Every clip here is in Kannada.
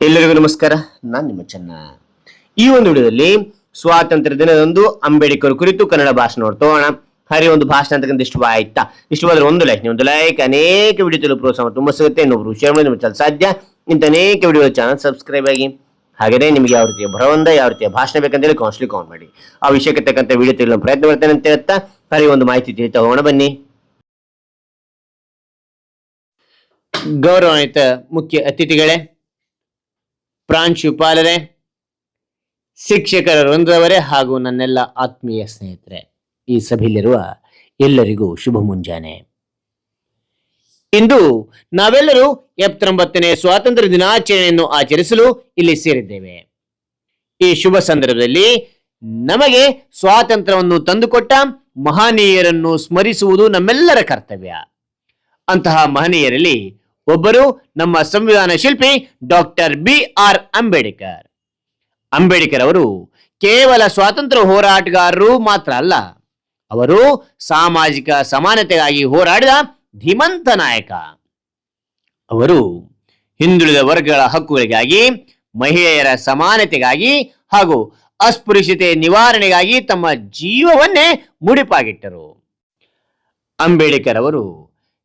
ಎಲ್ಲರಿಗೂ ನಮಸ್ಕಾರ. ನಾನು ನಿಮ್ಮ ಚೆನ್ನ. ಈ ಒಂದು ವಿಡಿಯೋದಲ್ಲಿ ಸ್ವಾತಂತ್ರ್ಯ ದಿನದಂದು ಅಂಬೇಡ್ಕರ್ ಕುರಿತು ಕನ್ನಡ ಭಾಷಣ ನೋಡ್ತೋಣ ಹರಿ ಒಂದು ಭಾಷಣ ಅಂತಕ್ಕಂಥ ಇಷ್ಟ ಆಯ್ತಾ ಇಷ್ಟವಾದ್ರೆ ಒಂದು ಲೈಕ್ ಒಂದು ಲೈಕ್ ಅನೇಕ ವಿಡಿಯೋ ತಿಳಿದು ಪ್ರೋತ್ಸಾಹ ತುಂಬ ಸಿಗುತ್ತೆ. ಇನ್ನೊಬ್ರು ಶೇರ್ ಮಾಡಿ ನಿಮ್ಮ ಸಾಧ್ಯ. ಇಂಥ ಅನೇಕ ವಿಡಿಯೋ ಚಾನಲ್ ಸಬ್ಸ್ಕ್ರೈಬ್ ಆಗಿ. ಹಾಗೆಯೇ ನಿಮಗೆ ಯಾವ ರೀತಿಯ ಭರವಂದ ಯಾವ ರೀತಿಯ ಭಾಷಣ ಬೇಕಂತೇಳಿ ಕಾನ್ಸ್ಟ್ಲಿ ಕಾಲ್ ಮಾಡಿ. ಆ ವಿಷಯಕ್ಕೆ ತಕ್ಕಂಥ ವಿಡಿಯೋ ತಿಳಿಯಲು ಪ್ರಯತ್ನ ಮಾಡ್ತೇನೆ ಅಂತ ಹೇಳ್ತಾ ಹರಿ ಒಂದು ಮಾಹಿತಿ ತಿಳಿತಾ ಹೋಗೋಣ, ಬನ್ನಿ. ಗೌರವಾನ್ವಿತ ಮುಖ್ಯ ಅತಿಥಿಗಳೇ ಪ್ರಾಂಶುಪಾಲರೇ, ಶಿಕ್ಷಕರ ವೃಂದದವರೇ ಹಾಗೂ ನನ್ನೆಲ್ಲ ಆತ್ಮೀಯ ಸ್ನೇಹಿತರೆ, ಈ ಸಭೆಯಲ್ಲಿರುವ ಎಲ್ಲರಿಗೂ ಶುಭ ಮುಂಜಾನೆ. ಇಂದು ನಾವೆಲ್ಲರೂ ಎಪ್ಪತ್ತೊಂಬತ್ತನೇ ಸ್ವಾತಂತ್ರ್ಯ ದಿನಾಚರಣೆಯನ್ನು ಆಚರಿಸಲು ಇಲ್ಲಿ ಸೇರಿದ್ದೇವೆ. ಈ ಶುಭ ಸಂದರ್ಭದಲ್ಲಿ ನಮಗೆ ಸ್ವಾತಂತ್ರ್ಯವನ್ನು ತಂದುಕೊಟ್ಟ ಮಹನೀಯರನ್ನು ಸ್ಮರಿಸುವುದು ನಮ್ಮೆಲ್ಲರ ಕರ್ತವ್ಯ. ಅಂತಹ ಮಹನೀಯರಲ್ಲಿ ಒಬ್ಬರು ನಮ್ಮ ಸಂವಿಧಾನ ಶಿಲ್ಪಿ doctor B R Ambedkar. Ambedkar ಅವರು ಕೇವಲ ಸ್ವಾತಂತ್ರ್ಯ ಹೋರಾಟಗಾರರು ಮಾತ್ರ ಅಲ್ಲ, ಅವರು ಸಾಮಾಜಿಕ ಸಮಾನತೆಗಾಗಿ ಹೋರಾಡಿದ ಧೀಮಂತ ನಾಯಕ. ಅವರು ಹಿಂದುಳಿದ ವರ್ಗಗಳ ಹಕ್ಕುಗಳಿಗಾಗಿ, ಮಹಿಳೆಯರ ಸಮಾನತೆಗಾಗಿ ಹಾಗೂ ಅಸ್ಪೃಶ್ಯತೆ ನಿವಾರಣೆಗಾಗಿ ತಮ್ಮ ಜೀವವನ್ನೇ ಮುಡಿಪಾಗಿಟ್ಟರು. ಅಂಬೇಡ್ಕರ್ ಅವರು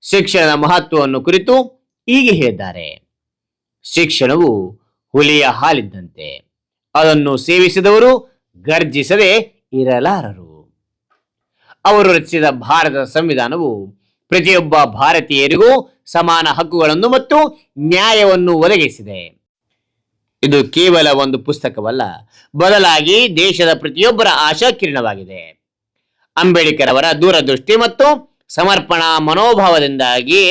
ಶಿಕ್ಷಣದ ಮಹತ್ವವನ್ನು ಕುರಿತು ಹೀಗೆ ಹೇಳಿದ್ದಾರೆ. ಶಿಕ್ಷಣವು ಹುಲಿಯ ಹಾಲಿದ್ದಂತೆ, ಅದನ್ನು ಸೇವಿಸಿದವರು ಗರ್ಜಿಸದೆ ಇರಲಾರರು. ಅವರು ರಚಿಸಿದ ಭಾರತದ ಸಂವಿಧಾನವು ಪ್ರತಿಯೊಬ್ಬ ಭಾರತೀಯರಿಗೂ ಸಮಾನ ಹಕ್ಕುಗಳನ್ನು ಮತ್ತು ನ್ಯಾಯವನ್ನು ಒದಗಿಸಿದೆ. ಇದು ಕೇವಲ ಒಂದು ಪುಸ್ತಕವಲ್ಲ, ಬದಲಾಗಿ ದೇಶದ ಪ್ರತಿಯೊಬ್ಬರ ಆಶಾಕಿರಣವಾಗಿದೆ ಅಂಬೇಡ್ಕರ್ ಅವರ ದೂರದೃಷ್ಟಿ ಮತ್ತು ಸಮರ್ಪಣಾ ಮನೋಭಾವದಿಂದಾಗಿ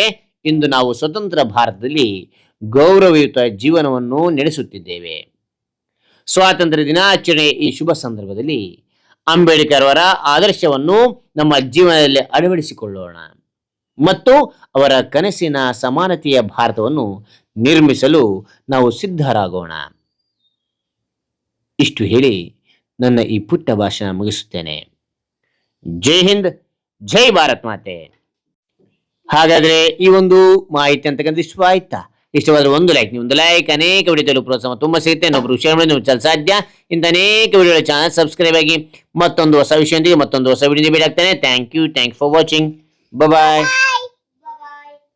ಇಂದು ನಾವು ಸ್ವತಂತ್ರ ಭಾರತದಲ್ಲಿ ಗೌರವಯುತ ಜೀವನವನ್ನು ನಡೆಸುತ್ತಿದ್ದೇವೆ. ಸ್ವಾತಂತ್ರ್ಯ ದಿನಾಚರಣೆ ಈ ಶುಭ ಸಂದರ್ಭದಲ್ಲಿ ಅಂಬೇಡ್ಕರ್ ಅವರ ಆದರ್ಶವನ್ನು ನಮ್ಮ ಜೀವನದಲ್ಲಿ ಅಳವಡಿಸಿಕೊಳ್ಳೋಣ. ಮತ್ತು ಅವರ ಕನಸಿನ ಸಮಾನತೆಯ ಭಾರತವನ್ನು ನಿರ್ಮಿಸಲು ನಾವು ಸಿದ್ಧರಾಗೋಣ. ಇಷ್ಟು ಹೇಳಿ ನನ್ನ ಈ ಪುಟ್ಟ ಭಾಷಣ ಮುಗಿಸುತ್ತೇನೆ. ಜೈ ಹಿಂದ್, ಜೈ ಭಾರತ್ ಮಾತೆ. ಹಾಗಾದ್ರೆ ಈ ಒಂದು ಮಾಹಿತಿ ಅಂತಕ್ಕಂಥ ಇಷ್ಟ ಆಯ್ತಾ? ಇಷ್ಟವಾದ್ರೆ ಒಂದು ಲೈಕ್ ನೀವು ಒಂದು ಲೈಕ್ ಅನೇಕ ವಿಡಿಯೋ ಪ್ರೋತ್ಸಾಹ ತುಂಬಾ ಸಿಗುತ್ತೆ. ಇನ್ನೊಬ್ರು ಶೇರ್ ಮಾಡಿ ಸಾಧ್ಯ. ಇಂಥ ಅನೇಕ ವಿಡಿಯೋ ಚಾನಲ್ ಸಬ್ಸ್ಕ್ರೈಬ್ ಆಗಿ ಮತ್ತೊಂದು ಹೊಸ ವಿಷಯದೊಂದಿಗೆ ಮತ್ತೊಂದು ಹೊಸ ವಿಡಿಯೋ ಭೇಟಿ ಆಗ್ತಾನೆ thank you thank for watching bye